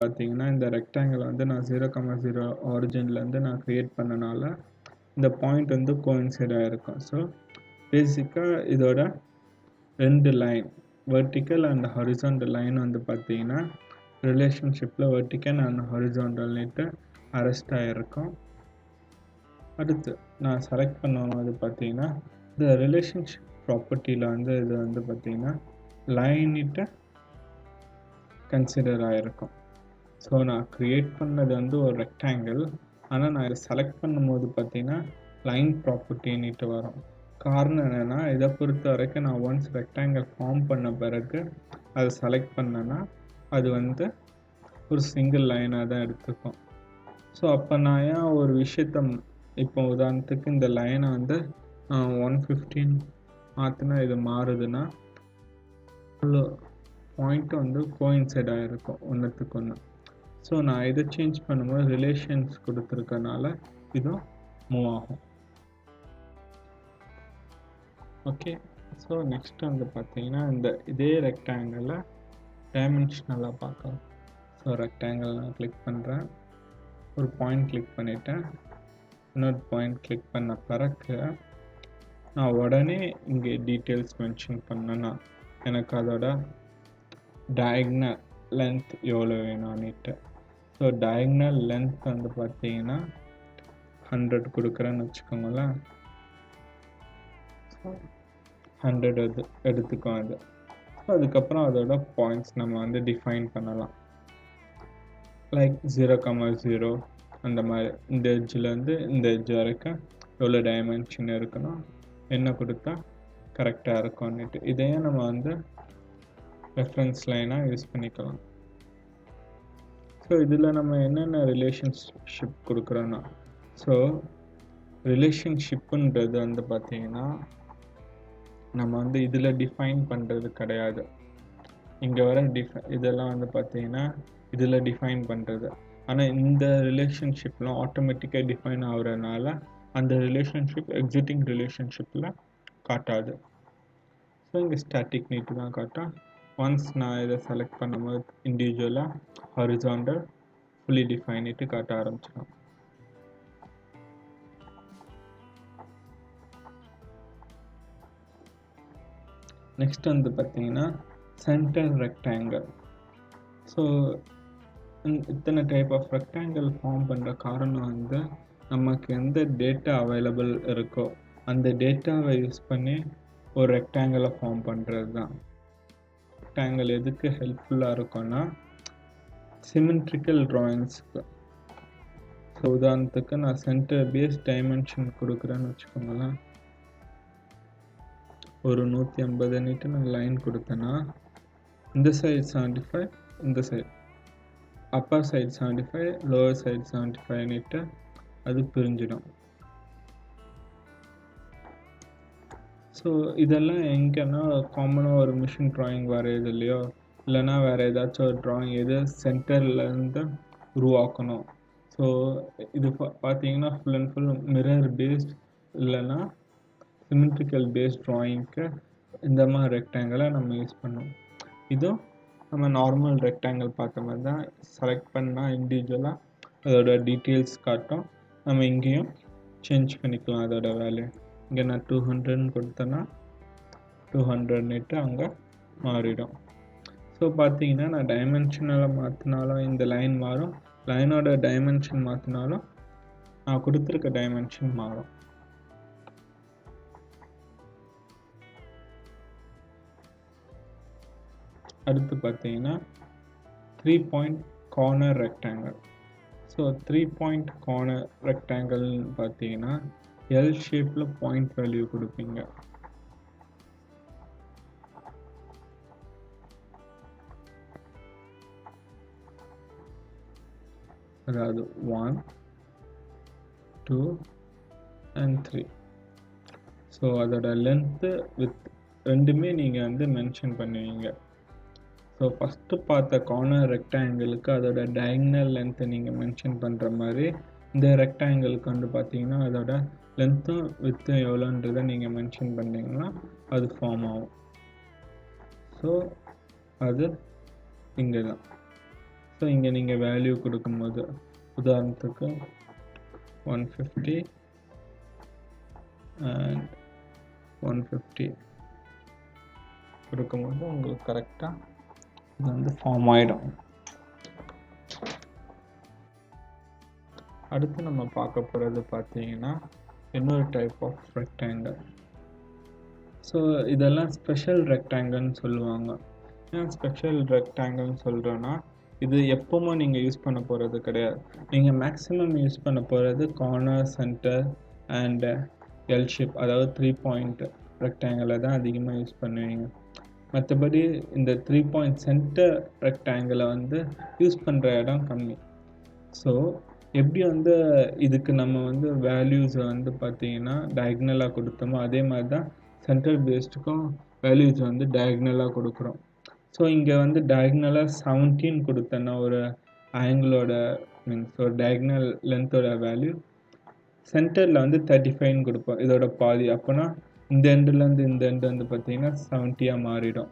பார்த்தீங்கன்னா இந்த ரெக்டாங்கிள் வந்து நான் ஜீரோ கமா ஜீரோ ஆரிஜின்லேருந்து நான் க்ரியேட் பண்ணனால இந்த பாயிண்ட் வந்து கோயின்சைடாக இருக்கும் ஸோ பேசிக்காக இதோட ரெண்டு line vertical and horizontal line வந்து பார்த்தீங்கன்னா ரிலேஷன்ஷிப்பில் வெர்டிக்கல் அண்ட் ஹொரிசாண்டல்னுட்டு அரெஸ்ட் ஆகிருக்கும் அடுத்து நான் செலக்ட் பண்ணும்போது பார்த்தீங்கன்னா இந்த ரிலேஷன்ஷிப் ப்ராப்பர்ட்டியில் வந்து இது வந்து பார்த்தீங்கன்னா லைனிட்ட கன்சிடர் ஆகிருக்கும் ஸோ நான் க்ரியேட் பண்ணது வந்து ஒரு ரெக்டாங்கிள் ஆனால் நான் இதை செலக்ட் பண்ணும்போது பார்த்தீங்கன்னா லைன் ப்ராப்பர்ட்டின்னுட்டு வரும். காரணம் என்னென்னா இதை பொறுத்த வரைக்கும் நான் ஒன்ஸ் ரெக்டாங்கிள் ஃபார்ம் பண்ண பிறகு அதை செலக்ட் பண்ணேன்னா அது வந்து ஒரு சிங்கிள் லைனாக தான் எடுத்துக்கும். ஸோ அப்போ நான் ஏன் ஒரு விஷயத்த இப்போ உதாரணத்துக்கு இந்த லைனை வந்து ஒன் ஃபிஃப்டீன் மாற்றினா இது மாறுதுன்னா பாயிண்ட்டு வந்து கோயின்சைடாக இருக்கும் ஒன்றுத்துக்கு ஒன்று ஸோ நான் இதை சேஞ்ச் பண்ணும்போது ரிலேஷன்ஸ் கொடுத்துருக்கனால இதுவும் மூவ் ஆகும். ஓகே ஸோ நெக்ஸ்ட் வந்து பார்த்தீங்கன்னா இந்த இதே ரெக்டாங்கிளில் டைமென்ஷனலாக பார்க்கலாம். ஸோ ரெக்டாங்கிள் நான் கிளிக் பண்ணுறேன் ஒரு பாயிண்ட் கிளிக் பண்ணிவிட்டேன் இன்னொரு பாயிண்ட் கிளிக் பண்ண பிறகு நான் உடனே இங்கே டீட்டெயில்ஸ் மென்ஷன் பண்ணேன்னா எனக்கு அதோட டயக்னல் லென்த் எவ்வளோ வேணும்னுட்டு. ஸோ டயக்னல் லென்த் வந்து பார்த்தீங்கன்னா ஹண்ட்ரட் கொடுக்குறேன்னு வச்சுக்கோங்களேன். ஹண்ட்ரட் எடு எடுத்துக்கும் அது. ஸோ அதுக்கப்புறம் அதோட பாயிண்ட்ஸ் நம்ம வந்து டிஃபைன் பண்ணலாம். லைக் ஜீரோ கமா ஜீரோ அந்த மாதிரி இந்த எட்ஜிலேருந்து இந்த எட்ஜ் வரைக்கும் எவ்வளோ டைமென்ஷன் இருக்கணும் என்ன கொடுத்தா கரெக்டாக இருக்கும்னுட்டு. இதையே நம்ம வந்து ரெஃபரன்ஸ் லைனாக யூஸ் பண்ணிக்கலாம். ஸோ இதில் நம்ம என்னென்ன ரிலேஷன்ஷிப் கொடுக்குறோன்னா ஸோ ரிலேஷன்ஷிப்புன்றது வந்து பார்த்திங்கன்னா நம்ம வந்து இதில் டிஃபைன் பண்ணுறது கிடையாது. இங்கே வர டிஃபை இதெல்லாம் வந்து பார்த்தீங்கன்னா இதில் டிஃபைன் பண்ணுறது ஆனால் இந்த ரிலேஷன்ஷிப்லாம் ஆட்டோமேட்டிக்காக டிஃபைன் ஆகுறதுனால அந்த ரிலேஷன்ஷிப் எக்ஸிட்டிங் ரிலேஷன்ஷிப்பில் காட்டாது. ஸோ இங்கே ஸ்டாட்டிக் நீட்டு தான் காட்டும். ஒன்ஸ் நான் இதை செலக்ட் பண்ணும்போது இண்டிவிஜுவலாக ஹரிசாண்டல் ஃபுல்லி டிஃபைனிட்டு காட்ட ஆரம்பிச்சிடும். நெக்ஸ்ட் வந்து பார்த்தீங்கன்னா சென்டர் ரெக்டாங்கிள் ஸோ இத்தனை டைப் ஆஃப் ரெக்டாங்கிள் ஃபார்ம் பண்ணுற காரணம் வந்து நமக்கு எந்த டேட்டா அவைலபிள் இருக்கோ அந்த டேட்டாவை யூஸ் பண்ணி ஒரு ரெக்டாங்கிளை ஃபார்ம் பண்ணுறது தான் ரெக்டாங்கிள் எதுக்கு ஹெல்ப்ஃபுல்லாக இருக்கும்னா சிமெண்ட்ரிக்கல் ட்ராயிங்ஸ்க்கு ஸோ உதாரணத்துக்கு நான் சென்டர் பேஸ் டைமென்ஷன் கொடுக்குறேன்னு வச்சுக்கோங்களேன். ஒரு நூற்றி ஐம்பது நீட்டு நான் லைன் கொடுத்தேன்னா இந்த சைடு செவன்ட்டி ஃபைவ் இந்த side upper side seventy five lower side seventy five நீட்டு அது பிரிஞ்சிடும். ஸோ இதெல்லாம் எங்கன்னா காமனாக ஒரு மிஷின் ட்ராயிங் வரையுது இல்லையோ? இல்லைனா வேறு ஏதாச்சும் ஒரு ட்ராயிங் எது சென்டர்லேருந்து உருவாக்கணும். ஸோ இது பார்த்தீங்கன்னா full and full mirror paste இல்லைன்னா சிமெட்ரிக்கல் பேஸ்ட் ட்ராயிங்க்கு இந்த மாதிரி ரெக்டாங்கிளை நம்ம யூஸ் பண்ணோம் இதுவும் நம்ம நார்மல் ரெக்டாங்கிள் பார்த்த மாதிரி தான் செலக்ட் பண்ணால் இண்டிவிஜுவலாக அதோட டீட்டெயில்ஸ் காட்டும். நம்ம இங்கேயும் சேஞ்ச் பண்ணிக்கலாம் அதோட வேல்யூ இங்கே நான் டூ ஹண்ட்ரட்னு கொடுத்தேன்னா டூ ஹண்ட்ரட்னுட்டு அங்கே மாறிடும். ஸோ பார்த்தீங்கன்னா நான் டைமென்ஷனில் மாற்றினாலும் இந்த லைன் மாறும். லைனோட டைமென்ஷன் மாற்றினாலும் நான் கொடுத்துருக்க டைமென்ஷன் மாறும். அடுத்து பார்த்தீங்கன்னா three point corner rectangle so three point corner ரெக்டாங்கிள்னு பார்த்தீங்கன்னா எல் ஷேப்பில் பாயிண்ட் வேல்யூ கொடுப்பீங்க. அதாவது one two and three so அதோட லென்த்து வித் ரெண்டுமே நீங்கள் வந்து மென்ஷன் பண்ணுவீங்க. ஸோ ஃபஸ்ட்டு பார்த்த கார்னர் ரெக்டாங்கிளுக்கு அதோட டயக்னல் லென்த்தை நீங்கள் மென்ஷன் பண்ணுற மாதிரி இந்த ரெக்டாங்கிளுக்கு வந்து பார்த்தீங்கன்னா அதோட லென்த்தும் வித்தும் எவ்வளோன்றதை நீங்கள் மென்ஷன் பண்ணிங்கன்னா அது ஃபார்ம் ஆகும். ஸோ அது இங்கே தான். ஸோ இங்கே நீங்கள் வேல்யூ கொடுக்கும்போது உதாரணத்துக்கு one fifty and one fifty கொடுக்கும்போது உங்களுக்கு கரெக்டாக இது வந்து ஃபார்ம் ஆகிடும் அடுத்து நம்ம பார்க்க போகிறது பார்த்தீங்கன்னா இன்னொரு டைப் ஆஃப் ரெக்டாங்கிள் ஸோ இதெல்லாம் ஸ்பெஷல் ரெக்டாங்கிள்னு சொல்லுவாங்க. ஏன் ஸ்பெஷல் ரெக்டாங்கிள்னு சொல்கிறோன்னா இது எப்போவுமே நீங்கள் யூஸ் பண்ண போகிறது கிடையாது. நீங்கள் மேக்ஸிமம் யூஸ் பண்ண போகிறது corner centre and L shape அதாவது த்ரீ பாயிண்ட் ரெக்டாங்கிளை தான் அதிகமாக யூஸ் பண்ணுவீங்க. மற்றபடி இந்த த்ரீ பாயிண்ட் சென்டர் ரெக்டாங்கிளை வந்து யூஸ் பண்ணுற இடம் கம்மி. ஸோ எப்படி வந்து இதுக்கு நம்ம வந்து வேல்யூஸை வந்து பார்த்தீங்கன்னா டயக்னலாக கொடுத்தோமோ அதே மாதிரி தான் சென்டர் பேஸ்டுக்கும் வேல்யூஸ் வந்து டயக்னலாக கொடுக்குறோம். ஸோ இங்கே வந்து டயக்னலாக செவன்டீன் கொடுத்தேன்னா ஒரு ஆங்கிளோட மீன்ஸ் ஒரு டயக்னல் லென்த்தோட வேல்யூ சென்டரில் வந்து தேர்ட்டி ஃபைவ்னு கொடுப்போம். இதோட பாதி. அப்போனா இந்த எண்டுலேருந்து இந்த எண்டு வந்து பார்த்தீங்கன்னா செவன்ட்டியாக மாறிடும்.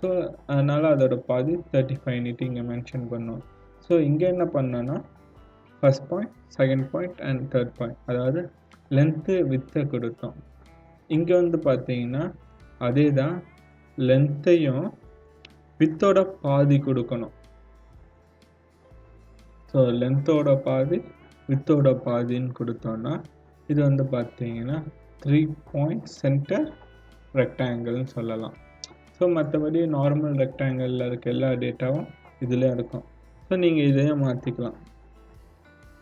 ஸோ அதனால் அதோட பாதி தேர்ட்டி ஃபைவ்னுட்டு இங்கே மென்ஷன் பண்ணுவோம். ஸோ இங்கே என்ன பண்ணோன்னா first point second point and third point அதாவது லென்த்து வித்தை கொடுத்தோம். இங்கே வந்து பார்த்தீங்கன்னா அதே தான் லென்த்தையும் வித்தோட பாதி கொடுக்கணும். ஸோ லென்த்தோட பாதி வித்தோட பாதின்னு கொடுத்தோன்னா இது வந்து பார்த்தீங்கன்னா த்ரீ பாயிண்ட் சென்டர் ரெக்டாங்கிள்னு சொல்லலாம். ஸோ மற்றபடி நார்மல் ரெக்டாங்கிளில் இருக்க எல்லா டேட்டாவும் இதில் இருக்கும். ஸோ நீங்கள் இதையே மாற்றிக்கலாம்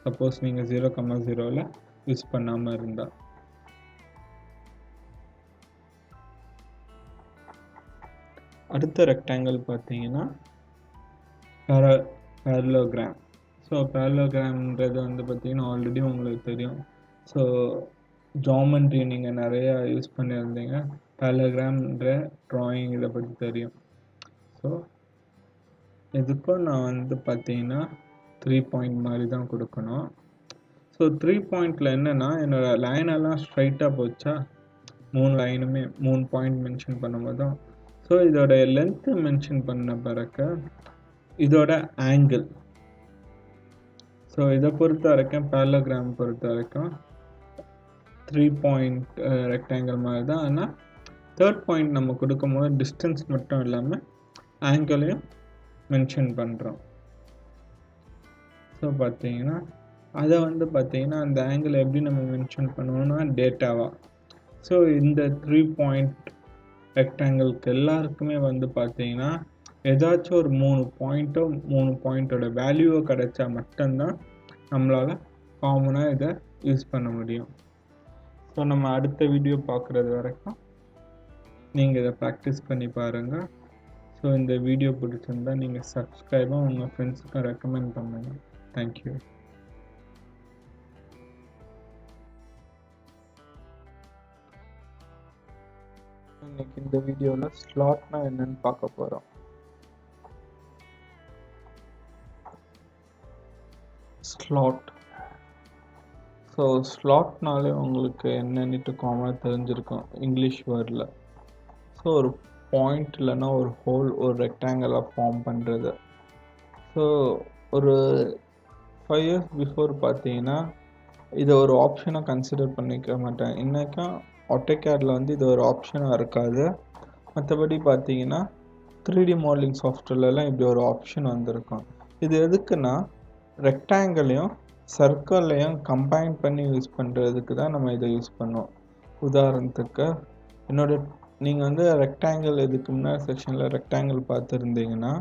சப்போஸ் நீங்கள் ஜீரோ கம்மா ஜீரோவில் யூஸ் பண்ணாமல் இருந்தால் அடுத்த ரெக்டாங்கிள் பார்த்தீங்கன்னா பேர பேரலோகிராம் ஸோ பேரலோகிராம்ன்றது வந்து பார்த்திங்கன்னா ஆல்ரெடி உங்களுக்கு தெரியும். ஸோ ஜாமெண்ட்ரி நீங்கள் நிறையா யூஸ் பண்ணியிருந்தீங்க. பேரலோகிராம்ன்ற ட்ராயிங் இதை பற்றி தெரியும். ஸோ இதுக்கும் நான் வந்து பார்த்தீங்கன்னா த்ரீ பாயிண்ட் மாதிரி தான் கொடுக்கணும் ஸோ த்ரீ பாயிண்டில் என்னென்னா என்னோடய லைனெல்லாம் ஸ்ட்ரைட்டாக போச்சா மூணு லைனுமே மூணு பாயிண்ட் மென்ஷன் பண்ணும்போது தான் ஸோ இதோட லென்த்து மென்ஷன் பண்ண பிறகு இதோட ஆங்கிள் ஸோ இதை பொறுத்த வரைக்கும் பேலோகிராம் பொறுத்த வரைக்கும் த்ரீ பாயிண்ட் ரெக்டாங்கிள் மாதிரி தான் ஆனால் தேர்ட் பாயிண்ட் நம்ம கொடுக்கும்போது டிஸ்டன்ஸ் மட்டும் இல்லாமல் ஆங்கிளையும் மென்ஷன் பண்ணுறோம் ஸோ பார்த்தீங்கன்னா அதை வந்து பார்த்தீங்கன்னா அந்த ஆங்கிள் எப்படி நம்ம மென்ஷன் பண்ணுவோம்னா டேட்டாவாக ஸோ இந்த த்ரீ பாயிண்ட் ரெக்டாங்கிளுக்கு எல்லாருக்குமே வந்து பார்த்தீங்கன்னா ஏதாச்சும் ஒரு மூணு பாயிண்ட்டோ மூணு பாயிண்ட்டோட வேல்யூவோ கிடைச்சா மட்டும்தான் நம்மளால் காமனாக இதை யூஸ் பண்ண முடியும். ஸோ நம்ம அடுத்த வீடியோ பார்க்குறது வரைக்கும் நீங்கள் இதை ப்ராக்டிஸ் பண்ணி பாருங்கள் ஸோ இந்த வீடியோ பிடிச்சிருந்தா நீங்கள் சப்ஸ்கிரைபாக உங்கள் ஃப்ரெண்ட்ஸுக்கும் ரெக்கமெண்ட் பண்ணுங்கள் தேங்க்யூ இன்னைக்கு இந்த வீடியோவில் ஸ்லாட்னா என்னன்னு பார்க்க போகிறோம் ஸ்லாட். ஸோ ஸ்லாட்னாலே உங்களுக்கு என்னன்னுட்டு காமனாக தெரிஞ்சிருக்கும். இங்கிலீஷ் வேர்டில். ஸோ ஒரு பாயிண்ட் இல்லைன்னா ஒரு ஹோல் ஒரு ரெக்டாங்கிளாக ஃபார்ம் பண்ணுறது ஸோ ஒரு ஃபைவ் இயர்ஸ் பிஃபோர் பார்த்தீங்கன்னா இதை ஒரு ஆப்ஷனாக கன்சிடர் பண்ணிக்க மாட்டேன். இன்றைக்கும் ஆட்டோகேடில் வந்து இது ஒரு ஆப்ஷனாக இருக்காது. மற்றபடி பார்த்தீங்கன்னா த்ரீ டி மாடலிங் சாஃப்ட்வேர்லலாம் இப்படி ஒரு ஆப்ஷன் வந்திருக்கும். இது எதுக்குன்னா ரெக்டாங்கிளையும் சர்க்கிளையும் கம்பைன் பண்ணி யூஸ் பண்ணுறதுக்கு தான் நம்ம இதை யூஸ் பண்ணுவோம். உதாரணத்துக்கு என்னோடய நீங்கள் வந்து ரெக்டாங்கிள் இதுக்கு முன்னாடி செக்ஷனில் ரெக்டாங்கிள் பார்த்துருந்தீங்கன்னா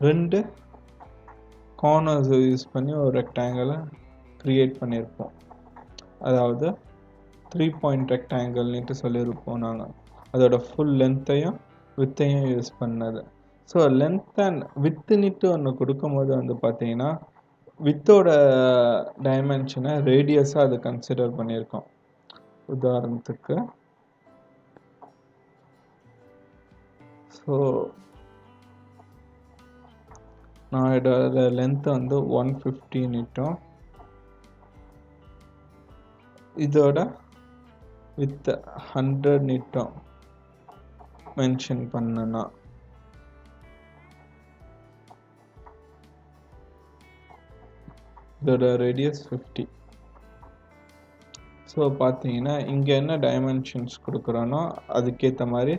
ரெண்டு கார்னர்ஸ் யூஸ் பண்ணி ஒரு ரெக்டாங்கிளை க்ரியேட் பண்ணியிருப்போம். அதாவது த்ரீ பாயிண்ட் ரெக்டாங்கிள்னுட்டு சொல்லியிருப்போம் நாங்கள் அதோட ஃபுல் லென்த்தையும் வித்தையும் யூஸ் பண்ணது. ஸோ லென்த் அண்ட் வித்துன்னுட்டு ஒன்று கொடுக்கும்போது வந்து பார்த்தீங்கன்னா வித்தோட டைமென்ஷனை ரேடியஸாக அது கன்சிடர் பண்ணியிருக்கோம். உதாரணத்துக்கு. ஸோ நான் இதோட லென்த்து வந்து ஒன் ஃபிஃப்டின் இட்டோம் இதோட வித் ஹண்ட்ரட் நிட்டோம். மென்ஷன் பண்ணனா இதோட ரேடியஸ் ஃபிஃப்டி ஸோ பார்த்தீங்கன்னா இங்கே என்ன டைமென்ஷன்ஸ் கொடுக்குறோனோ அதுக்கேற்ற மாதிரி